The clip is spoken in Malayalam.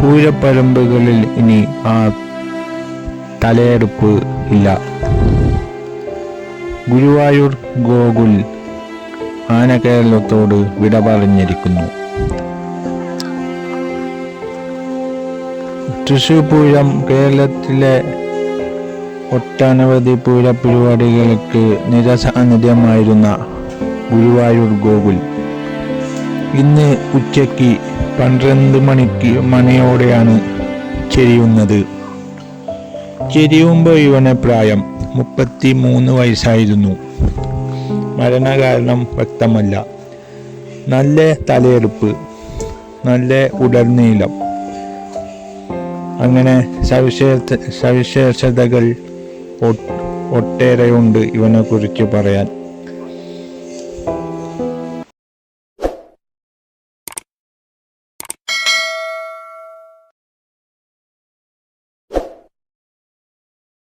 പൂരപ്പരമ്പുകളിൽ ഇനി ആ തലയെടുപ്പ് ഇല്ല. ഗുരുവായൂർ ഗോകുൽ ആനകേരളത്തോട് വിട പറഞ്ഞിരിക്കുന്നു. തൃശൂർ പൂരം കേരളത്തിലെ ഒട്ടനവധി പൂര പരിപാടികൾക്ക് നിരസാന്നിധ്യമായിരുന്ന ഗുരുവായൂർ ഗോകുൽ ഇന്ന് ഉച്ചയ്ക്ക് പന്ത്രണ്ട് മണിക്ക് മണിയോടെയാണ് ചെരിയുന്നത്. ചെരിയുമ്പോൾ ഇവനെ പ്രായം മുപ്പത്തി മൂന്ന് വയസ്സായിരുന്നു. മരണകാരണം വ്യക്തമല്ല. നല്ല തലയെടുപ്പ് നല്ല ഉടർനീളം അങ്ങനെ സവിശേഷ സവിശേഷതകൾ ഒട്ടേറെയുണ്ട് ഇവനെക്കുറിച്ച് പറയാൻ.